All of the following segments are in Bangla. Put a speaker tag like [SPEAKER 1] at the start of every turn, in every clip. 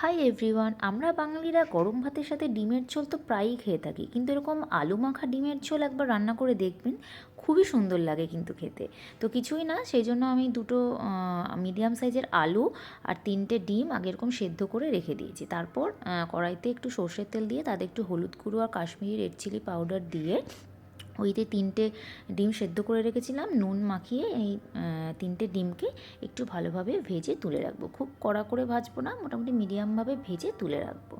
[SPEAKER 1] হাই এভরিওয়ান, আমরা বাঙালিরা গরম ভাতের সাথে ডিমের ঝোল তো প্রায়ই খেয়ে থাকি। কিন্তু এরকম আলু মাখা ডিমের ঝোল একবার রান্না করে দেখবেন, খুবই সুন্দর লাগে কিন্তু খেতে। তো কিছুই না, সেই জন্য আমি দুটো মিডিয়াম সাইজের আলু আর তিনটে ডিম আগে এরকম সেদ্ধ করে রেখে দিয়েছি। তারপর কড়াইতে একটু সর্ষের তেল দিয়ে তাতে একটু হলুদ গুঁড়ো আর কাশ্মীরি রেড চিলি পাউডার দিয়ে ওইতে তিনটে ডিম সেদ্ধ করে রেখেছিলাম, নুন মাখিয়ে এই তিনটে ডিমকে একটু ভালোভাবে ভেজে তুলে রাখব। খুব কড়া করে ভাজবো না, মোটামুটি মিডিয়ামভাবে ভেজে তুলে রাখব।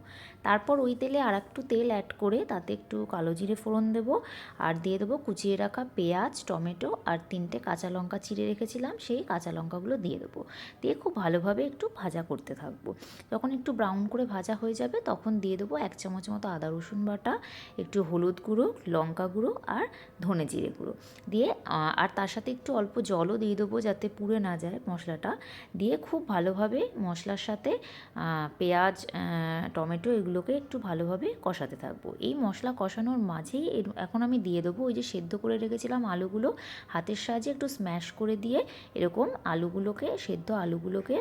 [SPEAKER 1] তারপর ওই তেলে আর একটু তেল অ্যাড করে তাতে একটু কালো জিরে ফোড়ন দেবো আর দিয়ে দেবো কুচিয়ে রাখা পেঁয়াজ, টমেটো আর তিনটে কাঁচা লঙ্কা চিড়ে রেখেছিলাম, সেই কাঁচা লঙ্কাগুলো দিয়ে দেবো। দিয়ে খুব ভালোভাবে একটু ভাজা করতে থাকব। যখন একটু ব্রাউন করে ভাজা হয়ে যাবে, তখন দিয়ে দেবো এক চামচ মতো আদা রসুন বাটা, একটু হলুদ গুঁড়ো, লঙ্কা গুঁড়ো আর ধনে জিরে গুঁড়ো দিয়ে আর তার সাথে একটু অল্প জলও দিয়ে দেবো যাতে পুড়ে না যায় মশলাটা। দিয়ে খুব ভালোভাবে মশলার সাথে পেঁয়াজ টমেটো এগুলোকে একটু ভালোভাবে কষাতে থাকব। এই মশলা কষানোর মাঝেই এখন আমি দিয়ে দেবো ওই যে সেদ্ধ করে রেখেছিলাম আলুগুলো, হাতের সাহায্যে একটু স্ম্যাশ করে দিয়ে এরকম আলুগুলোকে, সেদ্ধ আলুগুলোকে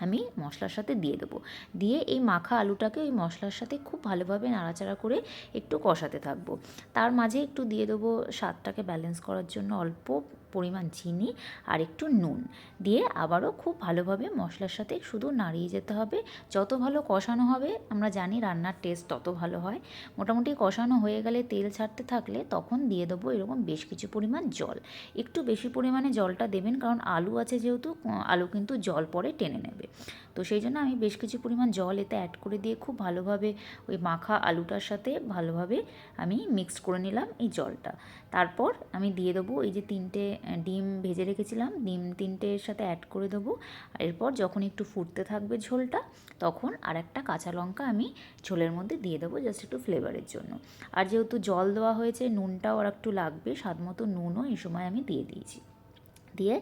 [SPEAKER 1] আমি মশলার সাথে দিয়ে দেবো। দিয়ে এই মাখা আলুটাকে ওই মশলার সাথে খুব ভালোভাবে নাড়াচাড়া করে একটু কষাতে থাকব। তার মাঝে একটু দিয়ে দেবো স্বাদটাকে ব্যালেন্স করার জন্য অল্প পরিমাণ চিনি আর একটু নুন দিয়ে আবারও খুব ভালোভাবে মশলার সাথে শুধু নাড়িয়ে যেতে হবে। যত ভালো কষানো হবে, আমরা জানি রান্নার টেস্ট তত ভালো হয়। মোটামুটি কষানো হয়ে গেলে তেল ছাড়তে থাকলে তখন দিয়ে দেবো এরকম বেশ কিছু পরিমাণ জল। একটু বেশি পরিমাণে জলটা দেবেন, কারণ আলু আছে যেহেতু আলু কিন্তু জল পরে টেনে নেবে। তো সেই জন্য আমি বেশ কিছু পরিমাণ জল এতে অ্যাড করে দিয়ে খুব ভালোভাবে ওই মাখা আলুটার সাথে ভালোভাবে আমি মিক্সড করে নিলাম এই জলটা। তারপর আমি দিয়ে দেবো এই যে তিনটে ডিম ভেজে রেখেছিলাম। ডিম তিনটের সাথে অ্যাড করে দেবো। আর এরপর যখন একটু ফুটতে থাকবে ঝোলটা, তখন আর একটা কাঁচা লঙ্কা আমি ঝোলের মধ্যে দিয়ে দেবো জাস্ট একটু ফ্লেভারের জন্য। আর যেহেতু জল দেওয়া হয়েছে, নুনটাও আর একটু লাগবে স্বাদ মতো নুনও এই সময় আমি দিয়ে দিয়েছি। দিয়ে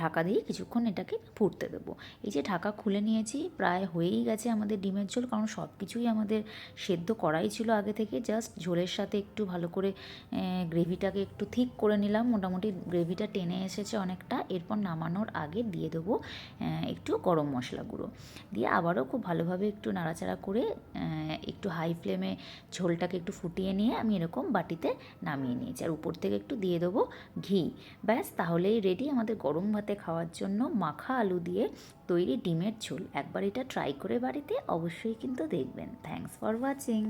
[SPEAKER 1] ঢাকা দিয়ে কিছুক্ষণ এটাকে ফুটতে দেবো। এই যে ঢাকা খুলে নিয়েছি, প্রায় হয়েই গেছে আমাদের ডিমের ঝোল, কারণ সব কিছুই আমাদের সেদ্ধ করাই ছিল আগে থেকে। জাস্ট ঝোলের সাথে একটু ভালো করে গ্রেভিটাকে একটু ঠিক করে নিলাম। মোটামুটি গ্রেভিটা টেনে এসেছে অনেকটা। এরপর নামানোর আগে দিয়ে দেবো একটু গরম মশলা গুঁড়ো। দিয়ে আবারও খুব ভালোভাবে একটু নাড়াচাড়া করে একটু হাই ফ্লেমে ঝোলটাকে একটু ফুটিয়ে নিয়ে আমি এরকম বাটিতে নামিয়ে নিয়েছি। আর উপর থেকে একটু দিয়ে দেবো ঘি। ব্যাস, তাহলেই রেডি আমাদের গরম ভাতে খাওয়ার জন্য মাখা আলু দিয়ে তৈরি ডিমের ঝোল। একবার এটা ট্রাই করে বাড়িতে অবশ্যই কিন্তু দেখবেন। Thanks for watching